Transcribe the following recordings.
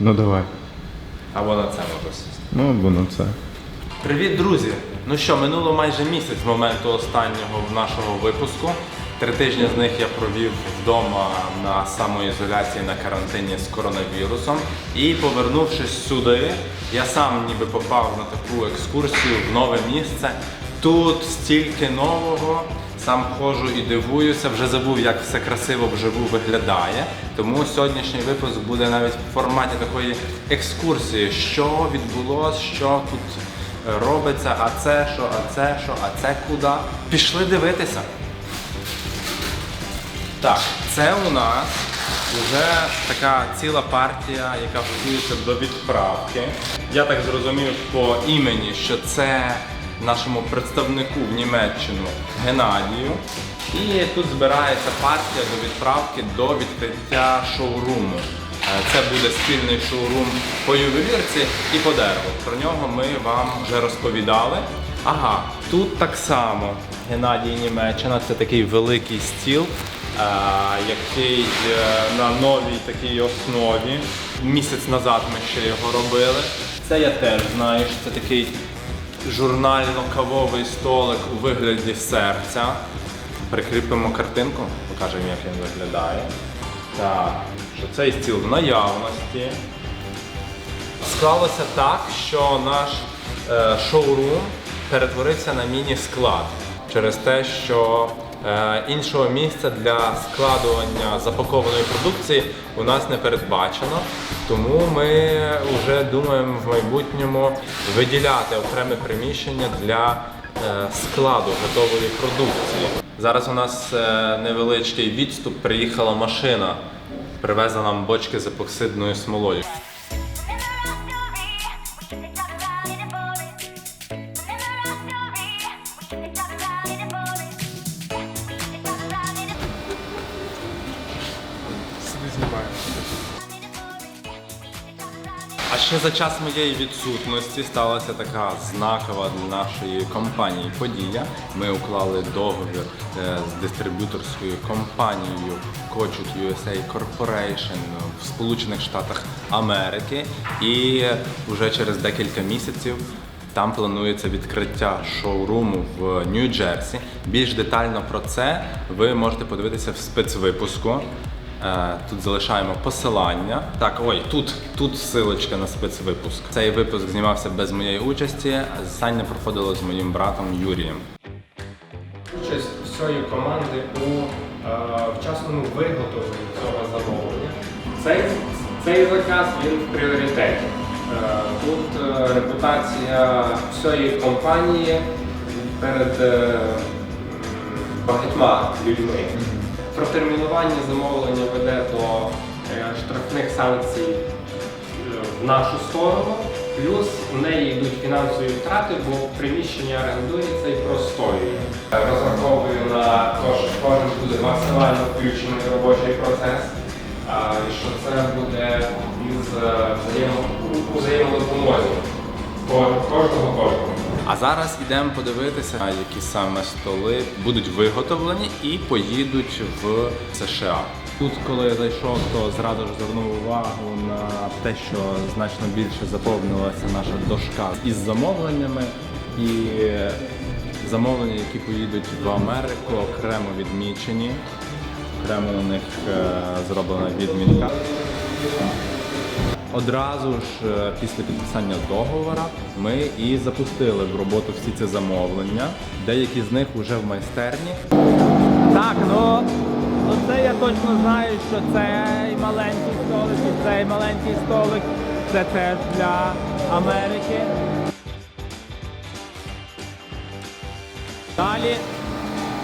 Ну давай. Або на це можу сісти. Ну або на це. Привіт, друзі! Ну що, минуло майже місяць з моменту останнього нашого випуску. Три тижні з них я провів вдома на самоізоляції на карантині з коронавірусом. І повернувшись сюди, я сам ніби попав на таку екскурсію в нове місце. Тут стільки нового. Сам ходжу і дивуюся, вже забув, як все красиво вживу виглядає. Тому сьогоднішній випуск буде навіть в форматі такої екскурсії, що відбулося, що тут робиться, а це що, а це що, а це куди. Пішли дивитися. Так, це у нас вже така ціла партія, яка готується до відправки. Я так зрозумів по імені, що це нашому представнику в Німеччину Геннадію. І тут збирається партія до відправки до відкриття шоуруму. Е, Це буде спільний шоурум по ювелірці і по дереву. Про нього ми вам вже розповідали. Ага, тут так само Геннадій Німеччина це такий великий стіл, е, який е, на новій такій основі. Місяць назад ми ще його робили. Це я теж знаю, що це такий журнально-кавовий столик у вигляді серця. Прикріпимо картинку, покажемо, як він виглядає. Так, що цей стіл в наявності. Склалося так, що наш е, шоурум перетворився на міні-склад через те, що іншого місця для складування запакованої продукції у нас не передбачено. Тому ми вже думаємо в майбутньому виділяти окреме приміщення для е, складу готової продукції. Зараз у нас е, невеличкий відступ. Приїхала машина, привезла нам бочки з епоксидною смолою. Ще за час моєї відсутності сталася така знакова для нашої компанії подія. Ми уклали договір е, з дистриб'юторською компанією Coachut USA Corporation в Сполучених Штатах Америки. І вже через декілька місяців там планується відкриття шоуруму в Нью-Джерсі. Більш детально про це ви можете подивитися в спецвипуску. Е, Тут залишаємо посилання. Так, ой, тут, тут силочка на спецвипуск. Цей випуск знімався без моєї участі. Засання проходило з моїм братом Юрієм. Участь всієї команди у е, вчасному виготовленні цього замовлення. Цей, цей заказ він в пріоритеті. Е, Тут репутація всієї компанії перед багатьма людьми. Протермінування замовлення веде до е, штрафних санкцій е, в нашу сторону, плюс в неї йдуть фінансові втрати, бо приміщення орендується і простоює. Розраховую на те, що кожен буде максимально включений в робочий процес, і що це буде із е, взаємодопомозі кожного кожного. А зараз йдемо подивитися, які саме столи будуть виготовлені і поїдуть в США. Тут, коли я зайшов, то зразу ж звернув увагу на те, що значно більше заповнилася наша дошка із замовленнями і замовлення, які поїдуть в Америку, окремо відмічені. Окремо у них е, зроблена відмінка. Одразу ж е, після підписання договора ми і запустили в роботу всі ці замовлення. Деякі з них вже в майстерні. Так, ну, ну це я точно знаю, що цей маленький столик і цей маленький столик це теж для Америки. Далі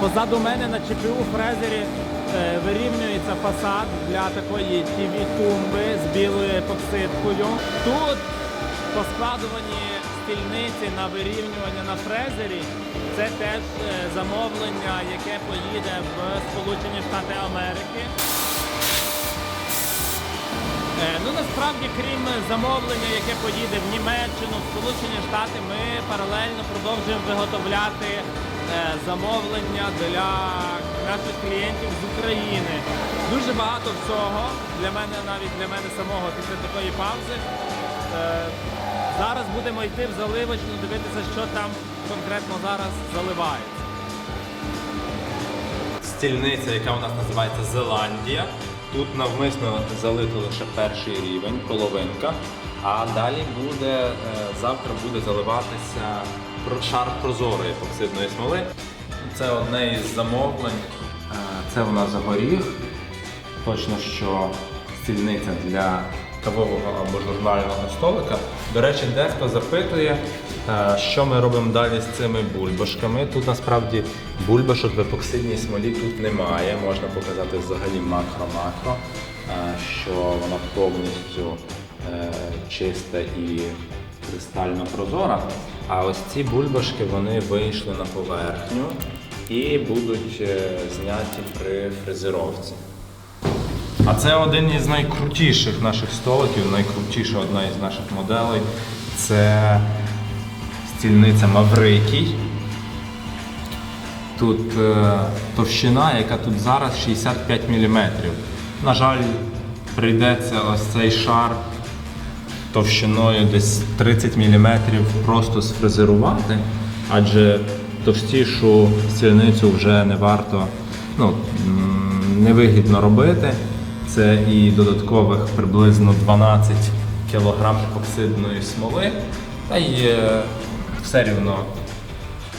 позаду мене на ЧПУ фрезері вирівнюється фасад для такої TV-тумби з білою епоксидкою. Тут поскладувані стільниці на вирівнювання на фрезері. Це теж е, замовлення, яке поїде в Сполучені Штати Америки. Е, Ну насправді, крім замовлення, яке поїде в Німеччину, в Сполучені Штати, ми паралельно продовжуємо виготовляти е, замовлення для наших клієнтів з України. Дуже багато всього для мене, навіть для мене самого після такої паузи. Е, Зараз будемо йти в заливочну, дивитися, що там конкретно зараз заливається. Стільниця, яка у нас називається Зеландія. Тут навмисно залито лише перший рівень, половинка. А далі буде, е, завтра буде заливатися шар прозорої епоксидної смоли. Це одне із замовлень. Е, Це у нас горіх. Точно, що стільниця для кавового або журнального столика. До речі, дехто запитує, е, що ми робимо далі з цими бульбашками. Тут насправді бульбашок в епоксидній смолі тут немає. Можна показати взагалі макро-макро, е, що вона повністю чиста і кристально прозора. А ось ці бульбашки вони вийшли на поверхню і будуть е, зняті при фрезеровці. А це один із найкрутіших наших столиків, найкрутіша одна із наших моделей. Це стільниця Маврикій. Тут е, товщина, яка тут зараз 65 мм. На жаль, прийдеться ось цей шар товщиною десь 30 мм просто сфрезерувати, адже товстішу стільницю вже не варто, ну, невигідно робити. Це і додаткових приблизно 12 кг епоксидної смоли. Та й е, все рівно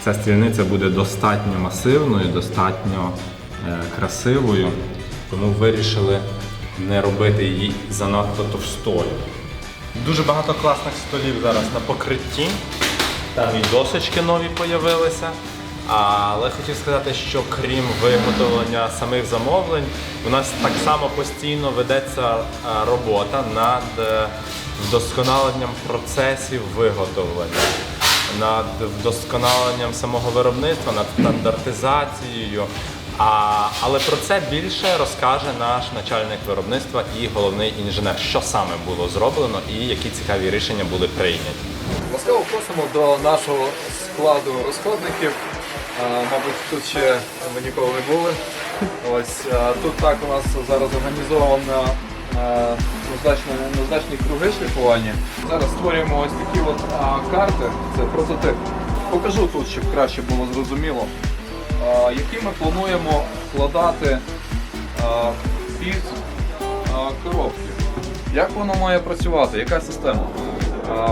ця стільниця буде достатньо масивною, достатньо е, красивою, тому вирішили не робити її занадто товстою. Дуже багато класних столів зараз на покритті. Там і досочки нові з'явилися. Але хотів сказати, що крім виготовлення самих замовлень, у нас так само постійно ведеться е, робота над е, вдосконаленням процесів виготовлення, над вдосконаленням самого виробництва, над стандартизацією. А, але про це більше розкаже наш начальник виробництва і головний інженер, що саме було зроблено і які цікаві рішення були прийняті. Ласкаво просимо до нашого складу розходників. А, Мабуть, тут ще ми ніколи не були. Ось а, тут так у нас зараз організовано наждачні круги шліфування. Зараз створюємо ось такі от а, карти. Це прототип. Покажу тут, щоб краще було зрозуміло, які ми плануємо вкладати під коробки. Як воно має працювати? Яка система?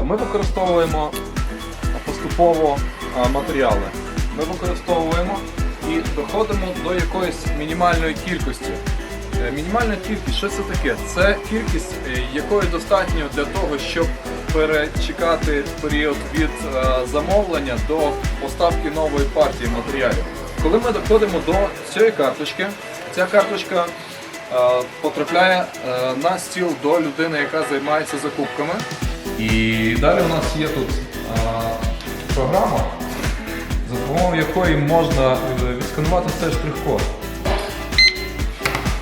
Ми використовуємо поступово матеріали. Ми використовуємо і доходимо до якоїсь мінімальної кількості. Е, Мінімальна кількість, що це таке? Це кількість, е, якої достатньо для того, щоб перечекати період від е, замовлення до поставки нової партії матеріалів. Коли ми доходимо до цієї карточки, ця карточка е, потрапляє е, на стіл до людини, яка займається закупками. І далі у нас є тут е, програма, за допомогою якої можна відсканувати цей штрих-код.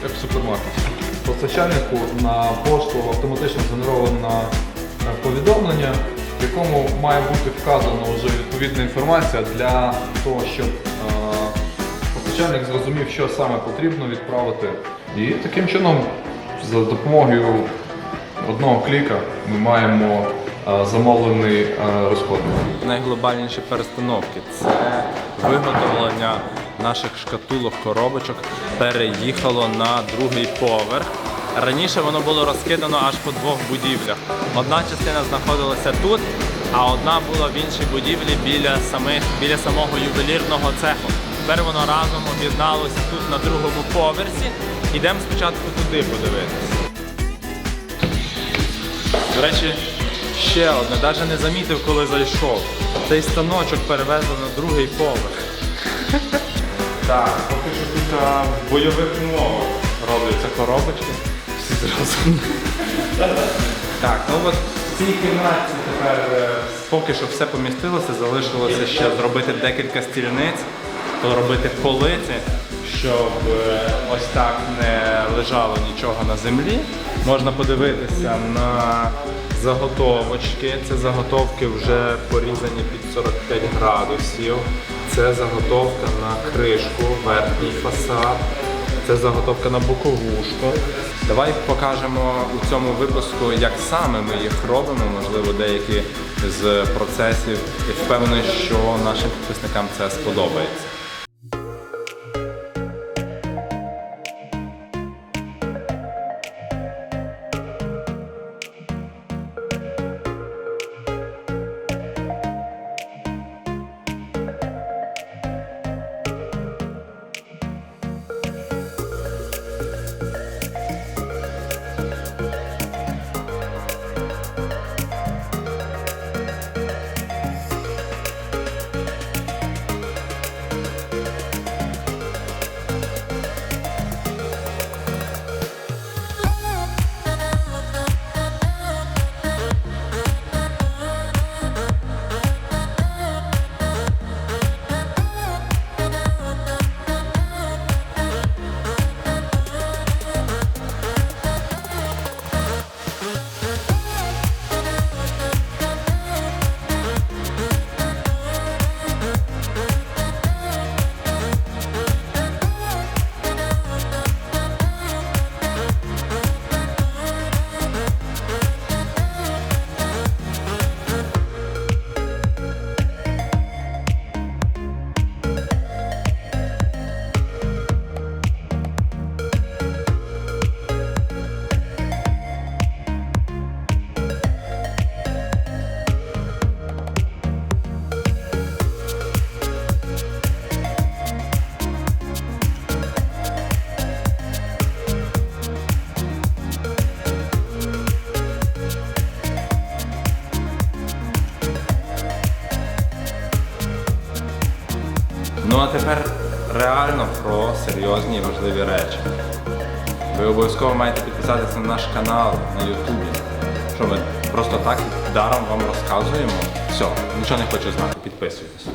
Як в супермаркеті. Постачальнику на пошту автоматично згенеровано повідомлення, в якому має бути вказана вже відповідна інформація для того, щоб постачальник зрозумів, що саме потрібно відправити. І таким чином, за допомогою одного кліка, ми маємо е, замовлений е, розходник. Найглобальніші перестановки це виготовлення наших шкатулок, коробочок переїхало на другий поверх. Раніше воно було розкидано аж по двох будівлях. Одна частина знаходилася тут, а одна була в іншій будівлі біля самих біля самого ювелірного цеху. Тепер воно разом об'єдналося тут на другому поверсі. Ідемо спочатку туди подивитися. До речі, ще одне, навіть не замітив, коли зайшов. Цей станочок перевезли на другий поверх. Так, поки що тут в бойових умовах робляться коробочки. Всі зразу. Так, ну от в цій кімнаті тепер е, поки що все помістилося, залишилося ще зробити декілька стільниць, поробити полиці, щоб е, ось так не лежало нічого на землі. Можна подивитися на заготовочки. Це заготовки вже порізані під 45 градусів. Це заготовка на кришку, верхній фасад. Це заготовка на боковушку. Давай покажемо у цьому випуску, як саме ми їх робимо, можливо, деякі з процесів. І впевнений, що нашим підписникам це сподобається. Ну а тепер реально про серйозні і важливі речі. Ви обов'язково маєте підписатися на наш канал на Ютубі. Що ми просто так даром вам розказуємо? Все, нічого не хочу знати, підписуйтесь.